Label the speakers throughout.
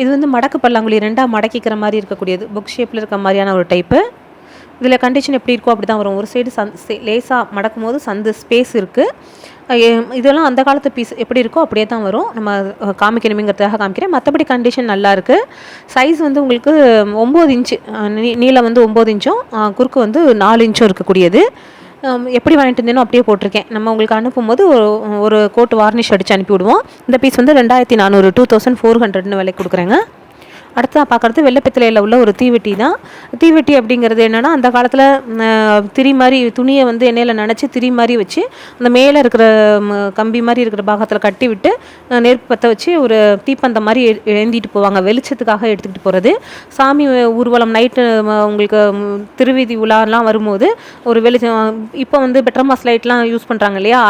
Speaker 1: இது வந்து மடக்கு பல்லாங்குழி ரெண்டாக மடக்கிக்கிற மாதிரி இருக்கக்கூடியது. புக் ஷேப்பில் இருக்க மாதிரியான ஒரு டைப்பு இதில் கண்டிஷன் எப்படி இருக்கோ அப்படி தான் வரும். ஒரு சைடு சந் லேசாக மடக்கும் போது சந்து ஸ்பேஸ் இருக்குது இதெல்லாம் அந்த காலத்து பீஸ் எப்படி இருக்கோ அப்படியே தான் வரும். நம்ம காமிக்கணுமேங்கிறதுக்காக காமிக்கிறேன். மற்றபடி கண்டிஷன் நல்லா இருக்குது சைஸ் வந்து உங்களுக்கு ஒம்பது இன்ச்சு நீ நீளம் வந்து ஒம்பது இன்ச்சும் குறுக்கு வந்து நாலு இன்ச்சும் இருக்கக்கூடியது. எப்படி வாங்கிட்டு இருந்தேனோ அப்படியே போட்டிருக்கேன். நம்ம உங்களுக்கு அனுப்பும்போது ஒரு ஒரு கோட் வார்னிஷ் அடித்து அனுப்பி விடுவோம் இந்த பீஸ் வந்து ரெண்டாயிரத்தி நானூறு டூ தௌசண்ட் ஃபோர் ஹண்ட்ரட்னு விலைக்கு கொடுக்குறேங்க. அடுத்ததாக பார்க்குறது வெள்ளைப்பித்தளையில் உள்ள ஒரு தீவெட்டி தான். தீவெட்டி அப்படிங்கிறது என்னென்னா அந்த காலத்தில் திரி மாதிரி துணியை வந்து எண்ணெயில் நினச்சி திரி மாதிரி வச்சு அந்த மேலே இருக்கிற கம்பி மாதிரி இருக்கிற பாகத்தில் கட்டி விட்டு நெருப்பு பற்ற வச்சு ஒரு தீப்பந்தம் மாதிரி எழுந்திட்டு போவாங்க. வெளிச்சத்துக்காக எடுத்துக்கிட்டு போகிறது சாமி ஊர்வலம் நைட்டு உங்களுக்கு திருவீதி உலாலாம் வரும்போது ஒரு வெளிச்சம் இப்போ வந்து பெட்ரமாஸ் லைட்லாம் யூஸ் பண்ணுறாங்க இல்லையா?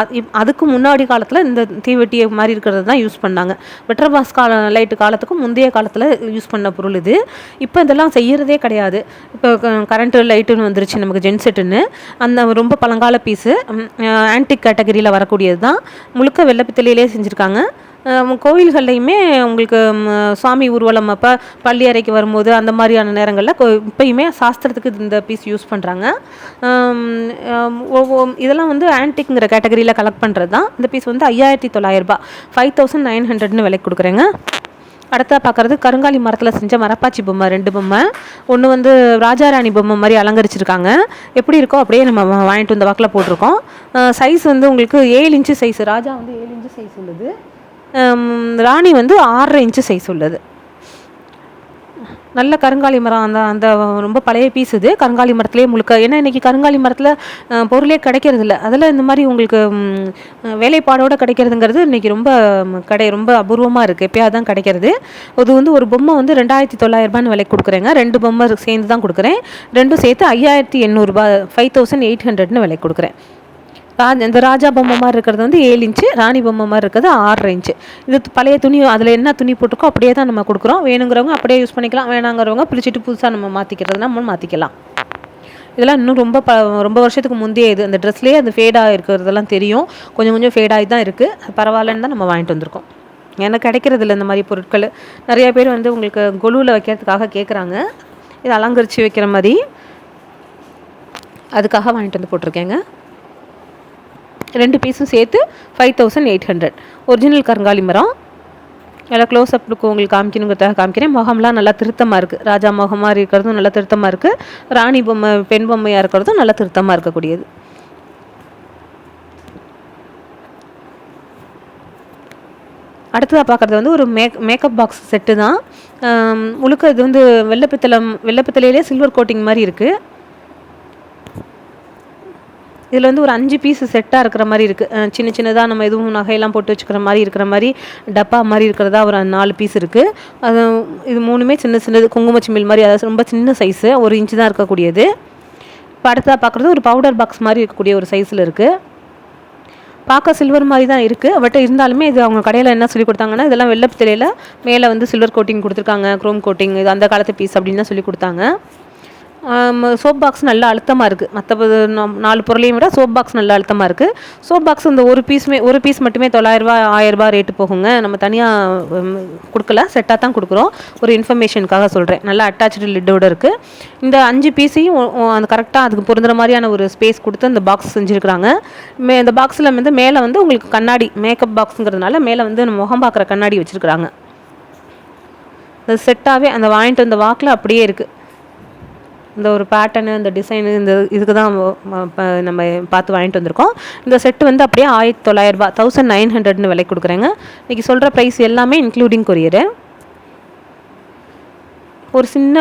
Speaker 1: அதுக்கு முன்னாடி காலத்தில் இந்த தீவெட்டி மாதிரி இருக்கிறது தான் யூஸ் பண்ணாங்க. பெட்ரமாஸ் கால லைட்டு காலத்துக்கும் முந்தைய காலத்தில் யூஸ் பண்ண பொருள் இது. இப்போ இதெல்லாம் செய்கிறதே கிடையாது. இப்போ கரண்ட்டு லைட்டுன்னு வந்துருச்சு நமக்கு ஜென்செட்டுன்னு அந்த ரொம்ப பழங்கால பீஸு ஆன்டிக் கேட்டகரியில் வரக்கூடியது தான். முழுக்க வெள்ளப்பித்தலையிலே செஞ்சுருக்காங்க. கோயில்கள்லையுமே உங்களுக்கு சுவாமி ஊர்வலம் அப்போ பள்ளி அறைக்கு வரும்போது அந்த மாதிரியான நேரங்களில் இப்போயுமே சாஸ்திரத்துக்கு இந்த பீஸ் யூஸ் பண்ணுறாங்க இதெல்லாம் வந்து ஆன்டிக்ங்கிற கேட்டகரியில் கலெக்ட் பண்ணுறது தான் இந்த பீஸ் வந்து ஐயாயிரத்தி தொள்ளாயிரரூபா ஃபைவ் தௌசண்ட் நைன் ஹண்ட்ரட்னு விலைக்கு கொடுக்குறேங்க. அடுத்தா பார்க்குறது கருங்காலி மரத்தில் செஞ்ச மரப்பாச்சி பொம்மை ரெண்டு பொம்மை. ஒன்று வந்து ராஜாராணி பொம்மை மாதிரி அலங்கரிச்சிருக்காங்க. எப்படி இருக்கோ அப்படியே நம்ம வாங்கிட்டு வந்த வாக்கில் போட்டிருக்கோம். சைஸ் வந்து உங்களுக்கு ஏழு இன்ச்சு சைஸ் ராஜா வந்து ஏழு இன்ச்சு சைஸ் உள்ளது. ராணி வந்து ஆறரை இன்ச்சு சைஸ் உள்ளது. நல்ல கருங்காலி மரம் அந்த அந்த ரொம்ப பழைய பீஸ் இது. கருங்காலி மரத்துலேயே முழுக்க ஏன்னா இன்றைக்கி கருங்காலி மரத்தில் பொருளே கிடைக்கிறது இல்லை அதில் இந்த மாதிரி உங்களுக்கு வேலைப்பாடோடு கிடைக்கிறதுங்கிறது இன்றைக்கி ரொம்ப கடை ரொம்ப அபூர்வமாக இருக்குது எப்பயாவது தான் கிடைக்கிறது. அது வந்து ஒரு பொம்மை வந்து ரெண்டாயிரத்தி தொள்ளாயிரரூபான்னு விலைக்கு கொடுக்குறேங்க. ரெண்டு பொம்மை சேர்ந்து தான் கொடுக்குறேன். ரெண்டும் சேர்த்து ஐயாயிரத்தி எண்ணூறுரூபா ஃபைவ் தௌசண்ட் எயிட் ஹண்ட்ரட்னு விலைக்கு கொடுக்குறேன். ராஜ இந்த ராஜா பொம்மை மாதிரி இருக்கிறது வந்து ஏழு இன்ச்சு ராணி பொம்மை மாதிரி இருக்கிறது ஆறரை இன்ச்சு இது பழைய துணி அதில் என்ன துணி போட்டிருக்கோ அப்படியே தான் நம்ம கொடுக்குறோம். வேணுங்கிறவங்க அப்படியே யூஸ் பண்ணிக்கலாம். வேணாங்கிறவங்க பிரிச்சுட்டு புதுசாக நம்ம மாற்றிக்கிறது நம்ம மாற்றிக்கலாம் இதெல்லாம் இன்னும் ரொம்ப ப ரொம்ப வருஷத்துக்கு முந்தைய இது. அந்த ட்ரெஸ்லேயே அந்த ஃபேடாக இருக்கிறதெல்லாம் தெரியும். கொஞ்சம் கொஞ்சம் ஃபேடாகி தான் இருக்குது பரவாயில்லன்னு தான் நம்ம வாங்கிட்டு வந்திருக்கோம். எனக்கு கிடைக்கிறது இல்லை இந்த மாதிரி பொருட்கள். நிறைய பேர் வந்து உங்களுக்கு கொலுவில் வைக்கிறதுக்காக கேட்குறாங்க இது அலங்கரித்து வைக்கிற மாதிரி. அதுக்காக வாங்கிட்டு வந்து போட்டிருக்கேங்க. ரெண்டு பீஸும் சேர்த்து five thousand eight hundred original கருங்காலி மரம். நல்லா க்ளோஸ் அப் உங்களுக்கு காமிக்கணுங்கிறதாக காமிக்கிறேன். முகம்லாம் நல்லா திருத்தமாக இருக்குது ராஜா முகம் மாதிரி இருக்கிறதும் நல்லா திருத்தமாக இருக்குது ராணி பொம்மை பெண் பொம்மையாக இருக்கிறதும் நல்லா திருத்தமாக இருக்கக்கூடியது. அடுத்ததாக பார்க்குறது வந்து ஒரு மேக் மேக்கப் பாக்ஸ் செட்டு தான். முழுக்க இது வந்து வெள்ளப்பித்தளம் வெள்ளப்பித்தலையிலே சில்வர் கோட்டிங் மாதிரி இருக்குது இதில் வந்து ஒரு அஞ்சு பீஸ் செட்டாக இருக்கிற மாதிரி இருக்குது சின்ன சின்னதாக நம்ம எதுவும் நகையெல்லாம் போட்டு வச்சுக்கிற மாதிரி இருக்கிற மாதிரி டப்பா மாதிரி இருக்கிறதா ஒரு நாலு பீஸ் இருக்குது அது இது மூணுமே சின்ன சின்னது குங்குமச்சிமில் மாதிரி அதாவது ரொம்ப சின்ன சைஸு ஒரு இன்ச்சு தான் இருக்கக்கூடியது. இப்போ அடுத்ததாக பார்க்குறது ஒரு பவுடர் பாக்ஸ் மாதிரி இருக்கக்கூடிய ஒரு சைஸில் இருக்குது பார்க்க சில்வர் மாதிரி தான் இருக்குது பட் இருந்தாலுமே இது அவங்க கடையில் என்ன சொல்லி கொடுத்தாங்கன்னா இதெல்லாம் வெள்ளப்பித்தலையில் மேலே வந்து சில்வர் கோட்டிங் கொடுத்துருக்காங்க குரோம் கோட்டிங் இது அந்த காலத்து பீஸ் அப்படின்னு தான் சொல்லி கொடுத்தாங்க. சோப் பாக்ஸ் நல்லா அழுத்தமாக இருக்குது மற்ற நாலு பொருளையும் விட சோப் பாக்ஸ் நல்லா அழுத்தமாக இருக்குது சோப் பாக்ஸ் இந்த ஒரு பீஸுமே ஒரு பீஸ் மட்டுமே தொள்ளாயிரரூபா ஆயிரரூபா ரேட்டு போகுங்க. நம்ம தனியாக கொடுக்கல செட்டாக தான் கொடுக்குறோம். ஒரு இன்ஃபர்மேஷனுக்காக சொல்கிறேன் நல்லா அட்டாச்சு லிட்டோட இருக்குது இந்த அஞ்சு பீஸையும் அந்த கரெக்டாக அதுக்கு பொருந்துற மாதிரியான ஒரு ஸ்பேஸ் கொடுத்து அந்த பாக்ஸ் செஞ்சுருக்குறாங்க. மே இந்த பாக்ஸில் வந்து மேலே வந்து உங்களுக்கு கண்ணாடி மேக்கப் பாக்ஸுங்கிறதுனால மேலே வந்து நம்ம முகம் பார்க்குற கண்ணாடி வச்சுருக்குறாங்க. அது செட்டாகவே அந்த வாங்கிட்டு வந்த வாக்கில் அப்படியே இருக்குது இந்த ஒரு பேட்டர்னு இந்த டிசைனு இந்த இதுக்கு தான் நம்ம பார்த்து வாங்கிட்டு வந்திருக்கோம். இந்த செட்டு வந்து அப்படியே ஆயிரத்தி தொள்ளாயிரரூபா தௌசண்ட் நைன் ஹண்ட்ரட்னு விலை கொடுக்குறேங்க. இன்றைக்கி சொல்கிற ப்ரைஸ் எல்லாமே இன்க்ளூடிங் கொரியரு ஒரு சின்ன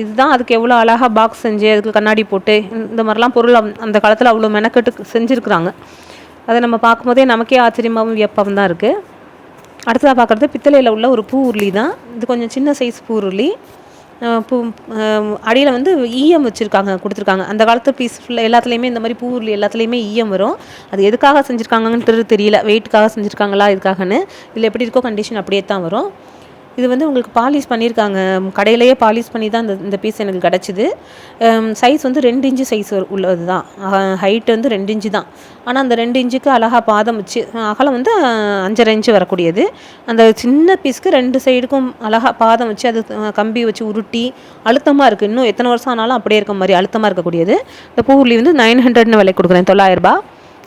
Speaker 1: இதுதான் அதுக்கு எவ்வளோ அழகாக பாக்ஸ் செஞ்சு அதுக்கு கண்ணாடி போட்டு இந்த மாதிரிலாம் பொருள் அந்த- அந்த காலத்தில் அவ்வளோ மெனக்கெட்டு செஞ்சுருக்குறாங்க. அதை நம்ம பார்க்கும்போதே நமக்கே ஆச்சரியமாகவும் வியப்பாகவும் தான் இருக்குது அடுத்ததாக பார்க்குறது பித்தளையில் உள்ள ஒரு பூ உருளி தான். இது கொஞ்சம் சின்ன சைஸ் பூ உருளி. அடியில் வந்து ஈயம் வச்சுருக்காங்க கொடுத்துருக்காங்க. அந்த காலத்து பீஸ் ஃபுல்லாக எல்லாத்துலேயுமே இந்த மாதிரி பூரில் எல்லாத்துலேயுமே ஈயம் வரும். அது எதுக்காக செஞ்சுருக்காங்கன்றது தெரியல. வெயிட்டுக்காக செஞ்சுருக்காங்களா இதுக்காகன்னு. இதில் எப்படி இருக்கோ கண்டிஷன் அப்படியே தான் வரும். இது வந்து உங்களுக்கு பாலிஷ் பண்ணியிருக்காங்க. கடையிலேயே பாலிஷ் பண்ணி தான் இந்த இந்த பீஸ் எனக்கு கிடச்சிது. சைஸ் வந்து ரெண்டு இன்ச்சு சைஸ் உள்ளது தான் ஹைட்டு வந்து ரெண்டு இன்ச்சு தான். ஆனால் அந்த ரெண்டு இன்ச்சுக்கு அழகாக பாதம் வச்சு அகலம் வந்து அஞ்சரை இன்ச்சு வரக்கூடியது. அந்த சின்ன பீஸ்க்கு ரெண்டு சைடுக்கும் அழகாக பாதம் வச்சு அது கம்பி வச்சு உருட்டி அழுத்தமாக இருக்குது இன்னும் எத்தனை வருஷம் ஆனாலும் அப்படியே இருக்க மாதிரி அழுத்தமாக இருக்கக்கூடியது. இந்த பூவுலி வந்து நைன் ஹண்ட்ரட்னு விலை கொடுக்குறேன். தொள்ளாயிரரூபா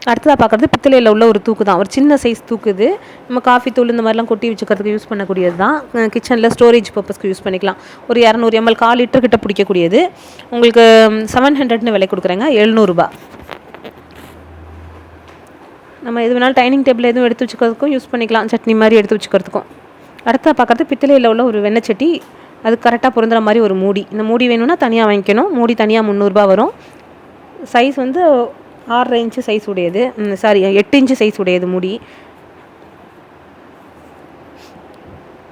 Speaker 1: அடுத்ததாக பார்க்குறது பித்தளையில் உள்ள ஒரு தூக்கு தான் ஒரு சின்ன சைஸ் தூக்கு இது நம்ம காஃபி தூள் இந்த மாதிரிலாம் கொட்டி வச்சுக்கிறதுக்கு யூஸ் பண்ணக்கூடியது தான். கிச்சனில் ஸ்டோரேஜ் பர்பஸ்க்கு யூஸ் பண்ணிக்கலாம். ஒரு இரநூறு எம்எல் கால் லிட்டர் கிட்ட பிடிக்கக்கூடியது. உங்களுக்கு செவன் ஹண்ட்ரட்னு விலை கொடுக்குறேங்க. எழுநூறுபா நம்ம எது வேணாலும் டைனிங் டேபிள் எதுவும் எடுத்து வச்சுக்கிறதுக்கும் யூஸ் பண்ணிக்கலாம். சட்னி மாதிரி எடுத்து வச்சுக்கிறதுக்கும். அடுத்ததாக பார்க்குறது பித்தளையில் உள்ள ஒரு வெண்ணெய் அது கரெக்டாக பொருந்துற மாதிரி ஒரு மூடி. இந்த மூடி வேணும்னா தனியாக வாங்கிக்கணும். மூடி தனியாக முந்நூறுரூபா வரும். சைஸ் வந்து ஆறரை இன்ச்சு சைஸ் உடையது. சாரி எட்டு இன்ச்சு சைஸ் உடையது முடி.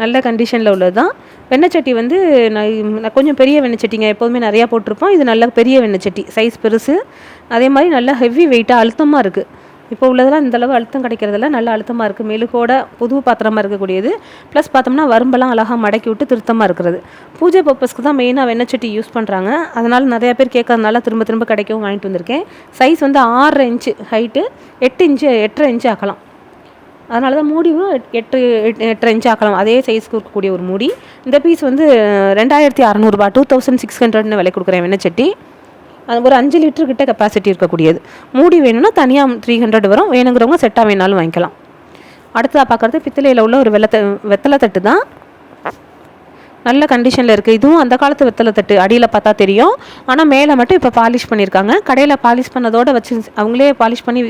Speaker 1: நல்ல கண்டிஷனில் உள்ளது தான். வெண்ணச்சட்டி வந்து நான் கொஞ்சம் பெரிய வெண்ணச்சட்டிங்க எப்போதுமே நிறையா போட்டிருப்போம். இது நல்ல பெரிய வெண்ணச்சட்டி சைஸ் பெருசு. அதே மாதிரி நல்லா ஹெவி வெயிட்டாக அழுத்தமாக இருக்குது இப்போ உள்ளதெல்லாம் இந்தளவு அழுத்தம் கிடைக்கிறதுல நல்ல அழுத்தமாக இருக்குது மெழுகோட புது பாத்திரமாக இருக்கக்கூடியது. ப்ளஸ் பார்த்தோம்னா வரும்பெல்லாம் அழகாக மடக்கி விட்டு திருத்தமாக இருக்கிறது. பூஜை பர்பஸ்க்கு தான் மெயினாக வெண்ணச்சட்டி யூஸ் பண்ணுறாங்க அதனால் நிறையா பேர் கேட்கறதுனால திரும்ப திரும்ப கிடைக்கவும் வாங்கிட்டு வந்திருக்கேன். சைஸ் வந்து ஆறரை இன்ச்சு ஹைட்டு எட்டு இன்ச்சு எட்டரை இன்ச்சு ஆக்கலாம். அதனால தான் மூடியும் எட்டு எட்டரை இன்ச்சு ஆக்கலாம். அதே சைஸ்க்கு இருக்கக்கூடிய ஒரு மூடி. இந்த பீஸ் வந்து ரெண்டாயிரத்தி அறநூறுபா டூ தௌசண்ட் சிக்ஸ் ஹண்ட்ரட்னு விலை கொடுக்குறேன் வெண்ணச்சட்டி அது ஒரு அஞ்சு லிட்டர் கிட்ட கெப்பாசிட்டி இருக்கக்கூடியது. மூடி வேணும்னா தனியாக த்ரீ ஹண்ட்ரட் வரும். வேணுங்கிறவங்க செட்டாக வேணாலும் வாங்கிக்கலாம். அடுத்ததாக பார்க்குறது பித்தளையில் உள்ள ஒரு வெள்ளத்தை வெத்தலை தட்டு தான் நல்ல கண்டிஷனில் இருக்குது இதுவும் அந்த காலத்து வெத்தலை தட்டு. அடியில் பார்த்தா தெரியும். ஆனால் மேலே மட்டும் இப்போ பாலிஷ் பண்ணியிருக்காங்க கடையில் பாலிஷ் பண்ணதோடு வச்சு அவங்களே பாலிஷ் பண்ணி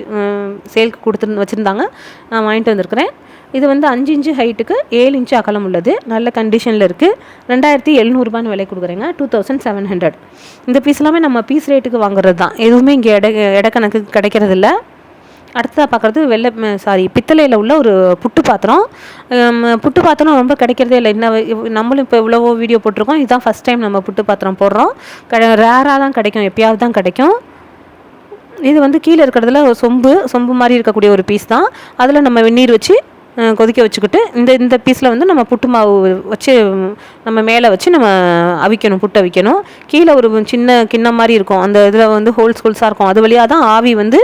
Speaker 1: சேல்க்கு கொடுத்து வச்சுருந்தாங்க. நான் வாங்கிட்டு வந்திருக்கிறேன். இது வந்து அஞ்சு இன்ச்சு ஹைட்டுக்கு ஏழு இன்ச்சு அகலம் உள்ளது. நல்ல கண்டிஷனில் இருக்குது ரெண்டாயிரத்தி எழுநூறுபான்னு விலை கொடுக்குறேங்க. டூ தௌசண்ட் செவன் ஹண்ட்ரட் இந்த பீஸ் எல்லாமே நம்ம பீஸ் ரேட்டுக்கு வாங்குறது தான் எதுவுமே இங்கே எடை இடக்கணக்கு கிடைக்கிறதில்ல. அடுத்ததாக பார்க்குறது வெள்ளை சாரி பித்தளையில் உள்ள ஒரு புட்டு பாத்திரம். புட்டு பாத்திரம் ரொம்ப கிடைக்கிறதே இல்லை. என்ன நம்மளும் இப்போ இவ்வளவோ வீடியோ போட்டிருக்கோம். இதுதான் ஃபஸ்ட் டைம் நம்ம புட்டு பாத்திரம் போடுறோம். ரேராக தான் கிடைக்கும். எப்பயாவது தான் கிடைக்கும். இது வந்து கீழே இருக்கிறதுல சொம்பு சொம்பு மாதிரி இருக்கக்கூடிய ஒரு பீஸ் தான். அதில் நம்ம வெந்நீர் வச்சு கொதிக்க வச்சுக்கிட்டு இந்த இந்த பீஸில் வந்து நம்ம புட்டு மாவு வச்சு நம்ம மேலே வச்சு நம்ம அவிக்கணும் புட்டு அவிக்கணும். கீழே ஒரு சின்ன கிண்ணம் மாதிரி இருக்கும். அந்த இதில் வந்து ஹோல்ஸ் ஹோல்ஸாக இருக்கும். அது வழியாக தான் ஆவி வந்து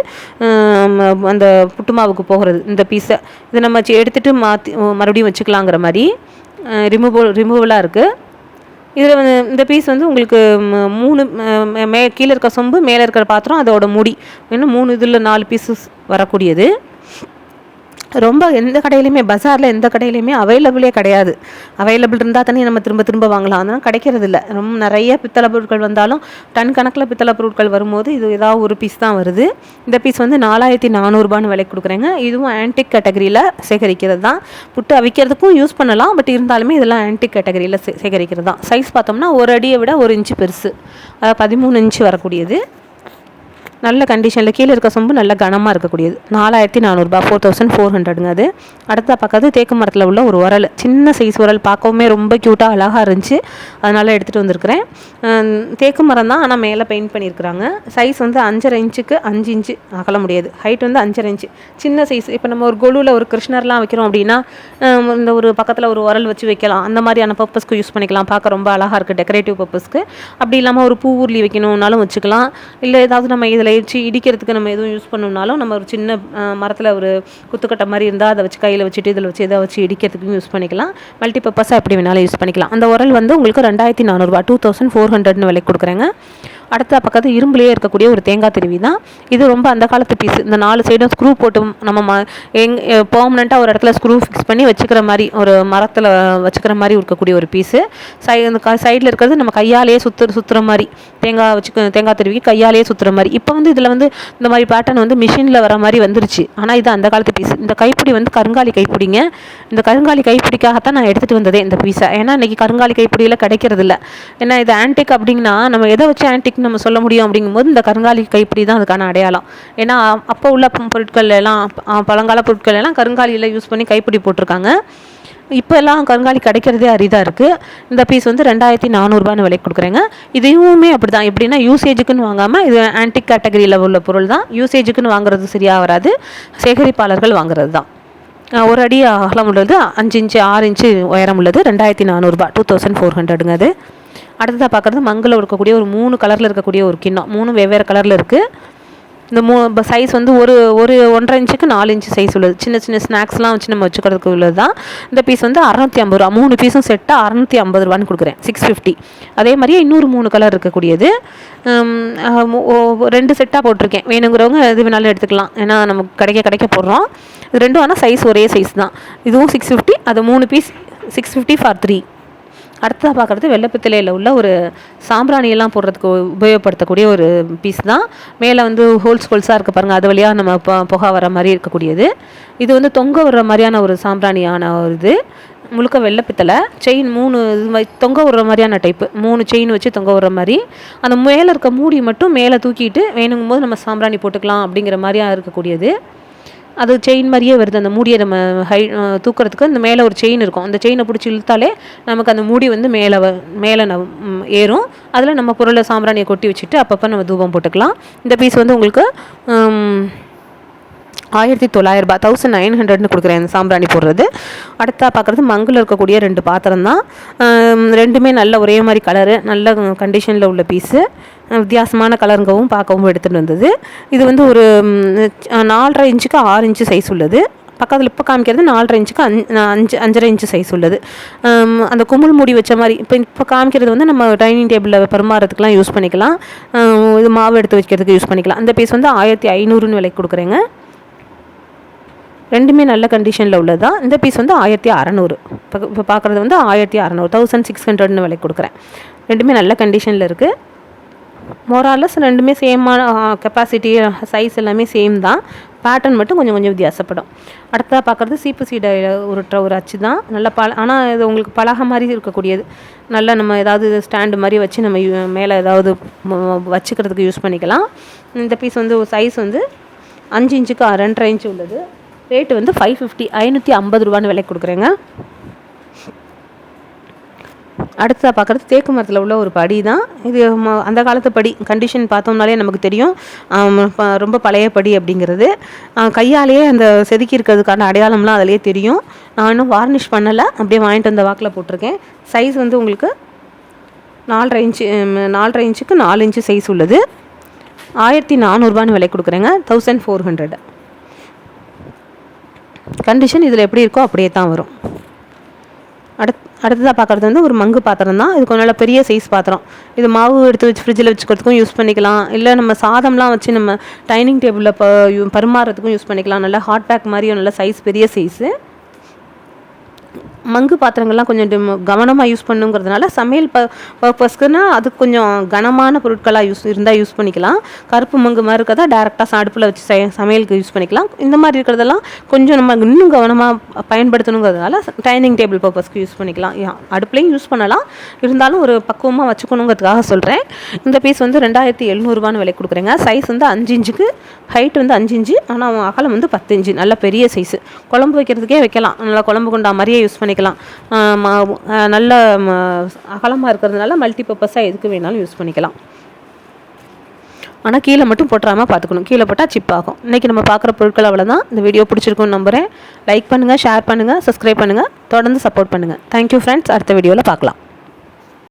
Speaker 1: அந்த புட்டு மாவுக்கு போகிறது இந்த பீஸை இதை நம்ம எடுத்துகிட்டு மாற்றி மறுபடியும் வச்சுக்கலாங்கிற மாதிரி ரிமூவல் ரிமூவலாக இருக்குது இதில் வந்து இந்த பீஸ் வந்து உங்களுக்கு மூணு மே கீழே இருக்க சொம்பு மேலே இருக்கிற பாத்திரம் அதோட முடி. இன்னும் மூணு இதில் நாலு பீஸஸ் வரக்கூடியது. ரொம்ப எந்த கடையிலையுமே பஜாரில் எந்த கடையிலையுமே அவைலபிளே கிடையாது. அவைலபிள் இருந்தால் தானே நம்ம திரும்ப திரும்ப வாங்கலாம். அதனால் கிடைக்கிறது இல்லை ரொம்ப நிறைய பித்தளை பொருட்கள் வந்தாலும் டன் கணக்கில் பித்தளை பொருட்கள் வரும்போது இது ஏதாவது ஒரு பீஸ் தான் வருது. இந்த பீஸ் வந்து நாலாயிரத்தி நானூறுபான்னு விலை கொடுக்குறேங்க. இதுவும் ஆன்டிக் கேட்டகரியில் சேகரிக்கிறது தான். புட்டு அவிக்கிறதுக்கும் யூஸ் பண்ணலாம். பட் இருந்தாலுமே இதெல்லாம் ஆன்டிக் கேட்டகரியில் சே சேகரிக்கிறது தான். சைஸ் பார்த்தோம்னா ஒரு அடியை விட ஒரு இன்ச்சு பெருசு. பதிமூணு இன்ச்சு வரக்கூடியது. நல்ல கண்டிஷனில் கீழே இருக்க சொம்பு நல்ல கனமாக இருக்கக்கூடியது. நாலாயிரத்தி நானூறுபா ஃபோர் தௌசண்ட் ஃபோர் ஹண்ட்ரடுங்க அது. அடுத்த பக்கத்து தேக்கு மரத்தில் உள்ள ஒரு உரல். சின்ன சைஸ் உரல் பார்க்கவுமே ரொம்ப க்யூட்டாக அழகாக இருந்துச்சு. அதனால் எடுத்துகிட்டு வந்திருக்கிறேன். தேக்கு மரம் தான் ஆனால் மேலே பெயிண்ட் பண்ணியிருக்கிறாங்க. சைஸ் வந்து அஞ்சரை இன்ச்சுக்கு அஞ்சு இன்ச்சு. அகல முடியாது. ஹைட் வந்து அஞ்சரை இன்ச்சு. சின்ன சைஸ் இப்போ நம்ம ஒரு கொலுவில் ஒரு கிருஷ்ணர்லாம் வைக்கிறோம் அப்படின்னா இந்த ஒரு பக்கத்தில் ஒரு உரல் வச்சு வைக்கலாம். அந்த மாதிரியான பர்பஸ்க்கு யூஸ் பண்ணிக்கலாம். பார்க்க ரொம்ப அழகாக இருக்குது டெக்கரேட்டிவ் பர்பஸ்க்கு அப்படி இல்லாமல் ஒரு பூ ஊர்லி வைக்கணும்னாலும் வச்சுக்கலாம். இல்லை ஏதாவது நம்ம இதில் அதில் இடிக்கிறதுக்கு நம்ம எதுவும் யூஸ் பண்ணோம்னாலும் நம்ம ஒரு சின்ன மரத்தில் ஒரு குத்துக்கட்டை மாதிரி இருந்தால் அதை வச்சு கையில் வச்சுட்டு இதில் வச்சு எதை வச்சு இடிக்கிறதுக்கும் யூஸ் பண்ணிக்கலாம். மல்டி பர்பஸாக எப்படி வேணாலும் யூஸ் பண்ணிக்கலாம். அந்த உரல் வந்து உங்களுக்கு ரெண்டாயிரத்தி நானூறுரூவா டூ தௌசண்ட் ஃபோர் ஹண்ட்ரட்னு விலைக்கு கொடுக்குறேங்க. அடுத்த பக்கத்து இரும்புலேயே இருக்கக்கூடிய ஒரு தேங்காய் திருவி தான். இது ரொம்ப அந்த காலத்து பீஸ் இந்த நாலு சைடும் ஸ்க்ரூ போட்டு நம்ம ம எங் பர்மனெண்ட்டாக ஒரு இடத்துல ஸ்க்ரூ ஃபிக்ஸ் பண்ணி வச்சுக்கிற மாதிரி ஒரு மரத்தில் வச்சுக்கிற மாதிரி இருக்கக்கூடிய ஒரு பீஸு சை அந்த க சைடில் இருக்கிறது நம்ம கையாலேயே சுற்று சுற்றுற மாதிரி தேங்காய் வச்சு தேங்காய் திருவி கையாலேயே சுற்றுற மாதிரி. இப்போ வந்து இதில் வந்து இந்த மாதிரி பேட்டர்ன் வந்து மிஷினில் வர மாதிரி வந்துருச்சு. ஆனால் இது அந்த காலத்து பீஸ் இந்த கைப்பிடி வந்து கருங்காலி கைப்பிடிங்க. இந்த கருங்காலி கைப்பிடிக்காகத்தான் நான் எடுத்துகிட்டு வந்ததே இந்த பீஸை ஏன்னா இன்றைக்கி கருங்காலி கைப்பிடியில் கிடைக்கிறது இல்லை ஏன்னா இது ஆன்டிக் அப்படிங்கன்னா நம்ம எதை வச்சு ஆன்டிக் நம்ம சொல்ல முடியும் அப்படிங்கும்போது இந்த கருங்காலி கைப்பிடி தான் அதுக்கான அடையாளம். ஏன்னா அப்போ உள்ள பொருட்கள் எல்லாம் பழங்கால பொருட்கள் எல்லாம் கருங்காலியில் யூஸ் பண்ணி கைப்பிடி போட்டிருக்காங்க. இப்போ எல்லாம் கருங்காலி கிடைக்கிறதே அரிதாக இருக்குது இந்த பீஸ் வந்து ரெண்டாயிரத்தி நானூறுபான்னு விலைக்கு கொடுக்குறேங்க. இதுவுமே அப்படி தான் எப்படின்னா யூசேஜுக்குன்னு வாங்காமல் இது ஆன்டிக் கேட்டகரியில் உள்ள பொருள் தான். யூசேஜுக்குன்னு வாங்குறது சரியாக வராது. சேகரிப்பாளர்கள் வாங்குறது தான். ஒரு அடி அகலம் உள்ளது. அஞ்சு இன்ச்சு ஆறு இன்ச்சு உயரம் உள்ளது. ரெண்டாயிரத்தி நானூறுபா. டூ தௌசண்ட் ஃபோர் ஹண்ட்ரடுங்க அது. அடுத்ததாக பார்க்குறது மங்கில் இருக்கக்கூடிய ஒரு மூணு கலரில் இருக்கக்கூடிய ஒரு கிண்ணம். மூணு வெவ்வேறு கலரில் இருக்குது இந்த மூ சைஸ் வந்து ஒரு ஒரு ஒன்றரை இன்ச்சுக்கு நாலு இன்ச்சு சைஸ் உள்ளது. சின்ன சின்ன ஸ்நாக்ஸ்லாம் வச்சு நம்ம வச்சுக்கிறதுக்கு உள்ளது தான் இந்த பீஸ் வந்து அறநூற்றி ஐம்பது ரூபா மூணு பீஸும் செட்டாக அறநூற்றி ஐம்பது ரூபான்னு கொடுக்குறேன். சிக்ஸ் ஃபிஃப்டி அதே மாதிரியே இன்னொரு மூணு கலர் இருக்கக்கூடியது. ரெண்டு செட்டாக போட்டிருக்கேன். வேணுங்கிறவங்க எது வேணாலும் எடுத்துக்கலாம். ஏன்னா நமக்கு கிடைக்க கிடைக்க போடுறோம். இது ரெண்டும் ஆனால் சைஸ் ஒரே சைஸ் தான். இதுவும் சிக்ஸ் ஃபிஃப்டி அது மூணு piece six fifty for three அடுத்ததாக பார்க்குறது வெள்ளப்பித்தலையில் உள்ள ஒரு சாம்பிராணியெல்லாம் போடுறதுக்கு உபயோகப்படுத்தக்கூடிய ஒரு பீஸ் தான். மேலே வந்து ஹோல்ஸ் ஹோல்ஸாக இருக்க பாருங்கள் அது வழியாக நம்ம புகா வர மாதிரி இருக்கக்கூடியது. இது வந்து தொங்க விடுற மாதிரியான ஒரு சாம்பிராணியான ஒரு இது. முழுக்க வெள்ளப்பித்தலை செயின் மூணு தொங்க விடுற மாதிரியான டைப்பு மூணு செயின் வச்சு தொங்க விடுற மாதிரி. அந்த மேலே இருக்க மூடி மட்டும் மேலே தூக்கிட்டு வேணுங்கும் போது நம்ம சாம்பிராணி போட்டுக்கலாம் அப்படிங்கிற மாதிரியாக இருக்கக்கூடியது. அது செயின் மாதிரியே வருது. அந்த மூடியை நம்ம ஹை தூக்கிறதுக்கு அந்த மேலே ஒரு செயின் இருக்கும். அந்த செயினை பிடிச்சி இழுத்தாலே நமக்கு அந்த மூடி வந்து மேலே மேலே ந ஏறும். அதில் நம்ம பொருளை சாம்பிராணியை கொட்டி வச்சுட்டு அப்பப்போ நம்ம தூபம் போட்டுக்கலாம். இந்த பீஸ் வந்து உங்களுக்கு ஆயிரத்தி தொள்ளாயிரரூபா தௌசண்ட் நைன் ஹண்ட்ரட்னு கொடுக்குறேன் சாம்பிராணி போடுறது. அடுத்தா பார்க்குறது மங்கில் இருக்கக்கூடிய ரெண்டு பாத்திரம் தான். ரெண்டுமே நல்ல ஒரே மாதிரி கலரு நல்ல கண்டிஷனில் உள்ள பீஸு வித்தியாசமான கலருங்கவும் பார்க்கவும் எடுத்துகிட்டு வந்தது. இது வந்து ஒரு நாலரை இன்ச்சுக்கு ஆறு இன்ச்சு சைஸ் உள்ளது. பக்கத்தில் இப்போ காமிக்கிறது நாலரை இன்ச்சுக்கு அஞ்சு அஞ்சு அஞ்சரை இன்ச்சு சைஸ் உள்ளது. அந்த குமுள் மூடி வச்ச மாதிரி இப்போ இப்போ காமிக்கிறது வந்து நம்ம டைனிங் டேபிளில் பரிமாறதுக்கெலாம் யூஸ் பண்ணிக்கலாம். இது மாவு எடுத்து வைக்கிறதுக்கு யூஸ் பண்ணிக்கலாம். அந்த பீஸ் வந்து ஆயிரத்தி ஐநூறுன்னு விலைக்கு கொடுக்குறேங்க. ரெண்டுமே நல்ல கண்டிஷனில் உள்ளது? தான் இந்த பீஸ் வந்து ஆயிரத்தி அறநூறு. இப்போ இப்போ பார்க்குறது வந்து ஆயிரத்தி அறநூறு தௌசண்ட் சிக்ஸ் ஹண்ட்ரட்னு விலை கொடுக்குறேன். ரெண்டுமே நல்ல கண்டிஷனில் இருக்குது மோராலஸ் ரெண்டுமே சேமான கெப்பாசிட்டி சைஸ் எல்லாமே சேம் தான். பேட்டர்ன் மட்டும் கொஞ்சம் கொஞ்சம் வித்தியாசப்படும். அடுத்ததாக பார்க்குறது சீப்பு சீடை உருட்டுற ஒரு அச்சு தான். நல்ல பல ஆனால் இது உங்களுக்கு பலகை மாதிரி இருக்கக்கூடியது. நல்லா நம்ம ஏதாவது ஸ்டாண்டு மாதிரி வச்சு நம்ம மேலே ஏதாவது வச்சுக்கிறதுக்கு யூஸ் பண்ணிக்கலாம். இந்த பீஸ் வந்து சைஸ் வந்து அஞ்சு இன்ச்சுக்கு ரெண்டரை இன்ச்சு உள்ளது. ரேட்டு வந்து ஃபைவ் ஃபிஃப்டி ஐநூற்றி ஐம்பது ரூபான்னு விலை கொடுக்குறேங்க. அடுத்ததாக பார்க்குறது தேக்கு மரத்தில் உள்ள ஒரு படி தான் இது அந்த காலத்து படி கண்டிஷன் பார்த்தோம்னாலே நமக்கு தெரியும். ரொம்ப பழைய படி அப்படிங்கிறது. கையாலேயே அந்த செதுக்கி இருக்கிறதுக்கான அடையாளம்லாம் அதிலே தெரியும். நான் இன்னும் வார்னிஷ் பண்ணலை. அப்படியே வாங்கிட்டு வந்த வாக்கில் போட்டிருக்கேன். சைஸ் வந்து உங்களுக்கு நாலரை இன்ச்சு நாலரை இன்ச்சுக்கு நாலு இன்ச்சு சைஸ் உள்ளது. ஆயிரத்தி நானூறுபான்னு விலை கொடுக்குறேங்க. தௌசண்ட் ஃபோர் ஹண்ட்ரட் கண்டிஷன் இதில் எப்படி இருக்கோ அப்படியே தான் வரும். அடுத்ததாக பார்க்குறது வந்து ஒரு மங்கு பாத்திரம் தான். இது கொஞ்சம் பெரிய சைஸ் பாத்திரம். இது மாவு எடுத்து வச்சு ஃப்ரிட்ஜில் வச்சுக்கிறதுக்கும் யூஸ் பண்ணிக்கலாம். இல்லை நம்ம சாதம்லாம் வச்சு நம்ம டைனிங் டேபிளில் ப பரிமாறதுக்கும் யூஸ் பண்ணிக்கலாம். நல்லா ஹாட் பேக் மாதிரியும் நல்ல சைஸ் பெரிய சைஸு மங்கு பாத்திரங்கள்லாம் கொஞ்சம் கவனமாக யூஸ் பண்ணுங்கிறதுனால சமையல் ப பர்பஸ்க்குன்னா அது கொஞ்சம் கனமான பொருட்களாக யூஸ் இருந்தால் யூஸ் பண்ணிக்கலாம். கருப்பு மங்கு மாதிரி இருக்கிறதா டேரெக்டாக அடுப்பில் வச்சு சமையலுக்கு யூஸ் பண்ணிக்கலாம். இந்த மாதிரி இருக்கிறதெல்லாம் கொஞ்சம் நம்ம இன்னும் கவனமாக பயன்படுத்தணுங்கிறதுனால டைனிங் டேபிள் பர்பஸ்க்கு யூஸ் பண்ணிக்கலாம். அடுப்புலையும் யூஸ் பண்ணலாம். இருந்தாலும் ஒரு பக்குவமாக வச்சுக்கணுங்கிறதுக்காக சொல்கிறேன் இந்த பீஸ் வந்து ரெண்டாயிரத்தி எழுநூறுபான்னு விலை கொடுக்குறேங்க. சைஸ் வந்து அஞ்சு இன்ச்சுக்கு ஹைட் வந்து அஞ்சு இன்ச்சு ஆனால் அகலம் வந்து பத்து இன்ச்சு. நல்ல பெரிய சைஸு குழம்பு வைக்கிறதுக்கே வைக்கலாம். நல்லா குழம்பு கொண்டா மாதிரியே யூஸ் பண்ணிக்கலாம். பண்ணிக்கலாம் நல்ல அகலமாக இருக்கிறதுனால மல்டி பர்பஸாக எதுக்கு வேணாலும் யூஸ் பண்ணிக்கலாம். ஆனால் கீழே மட்டும் போட்டுறாமல் பார்த்துக்கணும். கீழே போட்டால் சிப் ஆகும். இன்றைக்கி நம்ம பார்க்குற பொருட்கள் அவ்வளோதான் இந்த வீடியோ பிடிச்சிருக்குன்னு நம்புகிறேன் லைக் பண்ணுங்கள் ஷேர் பண்ணுங்கள் சப்ஸ்கிரைப் பண்ணுங்கள் தொடர்ந்து சப்போர்ட் பண்ணுங்கள் தேங்க்யூ ஃப்ரெண்ட்ஸ் அடுத்த வீடியோவில் பார்க்கலாம்.